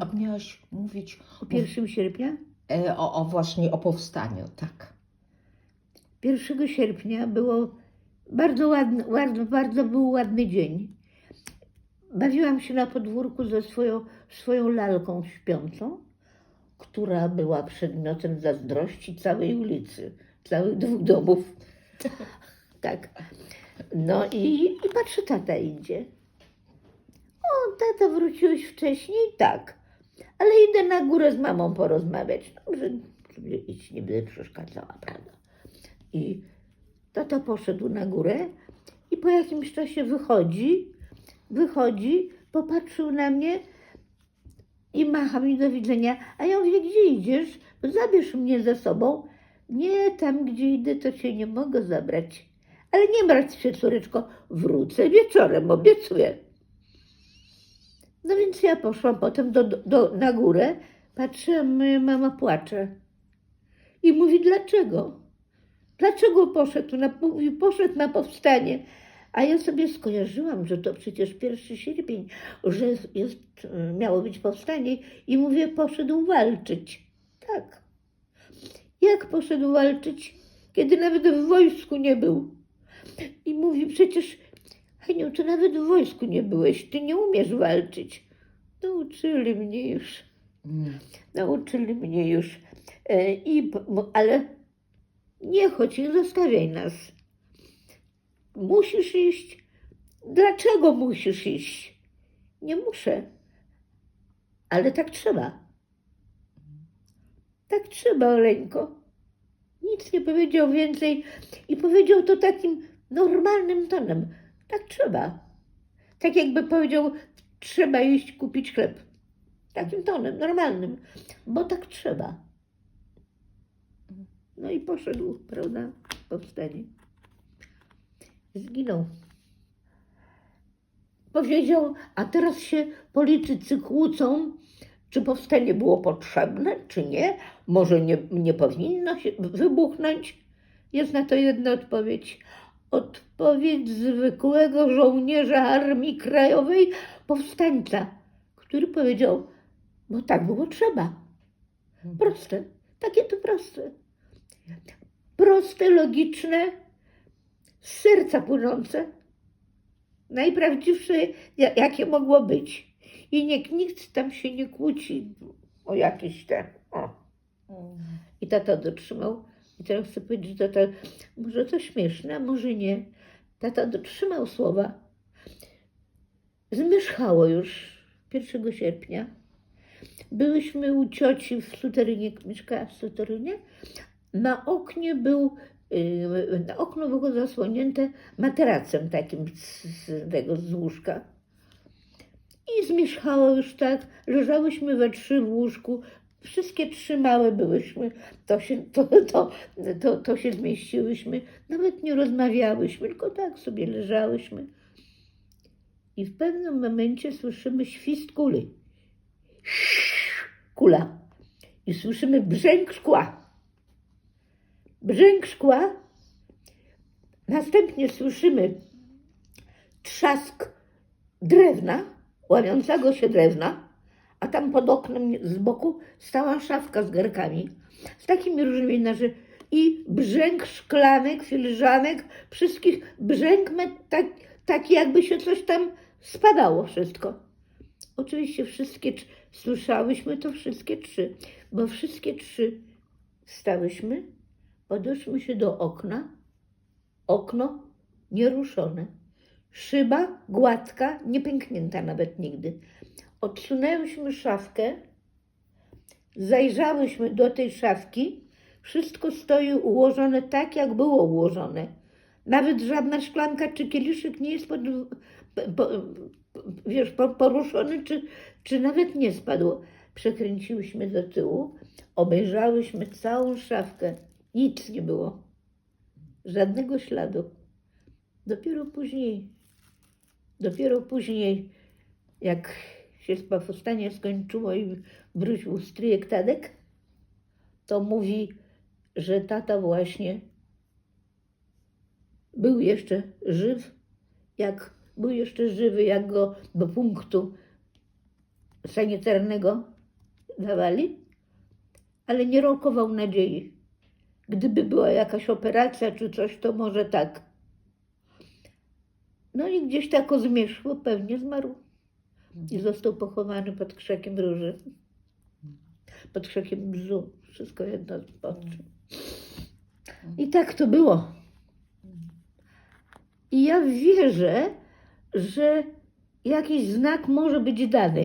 A, miałaś mówić O 1 sierpnia? e, o, o właśnie o powstaniu, tak. 1 sierpnia było bardzo ładny, bardzo, bardzo był ładny dzień. Bawiłam się na podwórku ze swoją, swoją lalką śpiącą, która była przedmiotem zazdrości całej ulicy, całych dwóch domów. Tak. No i, i patrzę, tata idzie. O, tata, wróciłeś wcześniej? Tak. Ale idę na górę z mamą porozmawiać. Dobrze, sobie idź, nie będę przeszkadzała, prawda? I tata poszedł na górę i po jakimś czasie wychodzi, wychodzi, popatrzył na mnie i macha mi do widzenia. A ja mówię, gdzie idziesz? Zabierz mnie ze sobą. Nie, tam gdzie idę, to cię nie mogę zabrać. Ale nie martw się, córeczko, wrócę wieczorem, obiecuję. No więc ja poszłam potem do, do, na górę, patrzę, mama płacze. I mówi, dlaczego? Dlaczego poszedł na, mówi, poszedł na powstanie? A ja sobie skojarzyłam, że to przecież 1 sierpień, że jest, miało być powstanie i mówię, poszedł walczyć. Tak. Jak poszedł walczyć, kiedy nawet w wojsku nie był? I mówi, przecież Heniu, ty nawet w wojsku nie byłeś, ty nie umiesz walczyć. Nauczyli mnie już, Mm. nauczyli mnie już. E, i, ale nie chodź, nie zostawiaj nas. Musisz iść. Dlaczego musisz iść? Nie muszę. Ale tak trzeba. Tak trzeba, Oleńko. Nic nie powiedział więcej i powiedział to takim normalnym tonem. Tak trzeba. Tak jakby powiedział, trzeba iść kupić chleb. Takim tonem, normalnym. Bo tak trzeba. No i poszedł, prawda, powstanie. Zginął. Powiedział, a teraz się politycy kłócą, czy powstanie było potrzebne, czy nie. Może nie, nie powinno się wybuchnąć. Jest na to jedna odpowiedź. Odpowiedź zwykłego żołnierza Armii Krajowej, powstańca, który powiedział, bo tak było trzeba. Proste, takie to proste. Proste, logiczne, z serca płynące. Najprawdziwsze, ja- jakie mogło być. I niech nikt tam się nie kłóci o jakieś te. O. I tata dotrzymał. I teraz chcę powiedzieć, że tata, może to śmieszne, a może nie. Tata dotrzymał słowa. Zmierzchało już 1 sierpnia. Byłyśmy u cioci w suterynie, mieszkała w suterynie. Na oknie był, yy, na okno było zasłonięte materacem takim z, tego z łóżka. I zmierzchało już tak, leżałyśmy we trzy w łóżku, wszystkie trzy małe byłyśmy, to się, to, to, to, to się zmieściłyśmy, nawet nie rozmawiałyśmy, tylko tak sobie leżałyśmy. I w pewnym momencie słyszymy świst kuli. Kula. I słyszymy brzęk szkła. Brzęk szkła. Następnie słyszymy trzask drewna, łamiącego się drewna, a tam pod oknem z boku stała szafka z garkami, z takimi różnymi narzy i brzęk szklanek, filiżanek, wszystkich brzęk tak, taki jakby się coś tam spadało wszystko. Oczywiście wszystkie słyszałyśmy to wszystkie trzy, bo wszystkie trzy stałyśmy, podeszły się do okna, okno nieruszone, szyba gładka, nie pęknięta nawet nigdy. Odsunęłyśmy szafkę, zajrzałyśmy do tej szafki, wszystko stoi ułożone tak, jak było ułożone. Nawet żadna szklanka czy kieliszek nie jest pod, po, wiesz, po- poruszony, czy, czy nawet nie spadł. Przekręciłyśmy do tyłu, obejrzałyśmy całą szafkę. Nic nie było. Żadnego śladu. Dopiero później, dopiero później, jak się powstanie skończyło i wrócił stryjek Tadek, to mówi, że tata właśnie był jeszcze żyw, jak był jeszcze żywy, jak go do punktu sanitarnego dawali, ale nie rokował nadziei. Gdyby była jakaś operacja czy coś, to może tak. No i gdzieś tak o zmierzchu pewnie zmarł i został pochowany pod krzakiem róży. Pod krzakiem bzu. Wszystko jedno pod czym. I tak to było. I ja wierzę, że jakiś znak może być dany.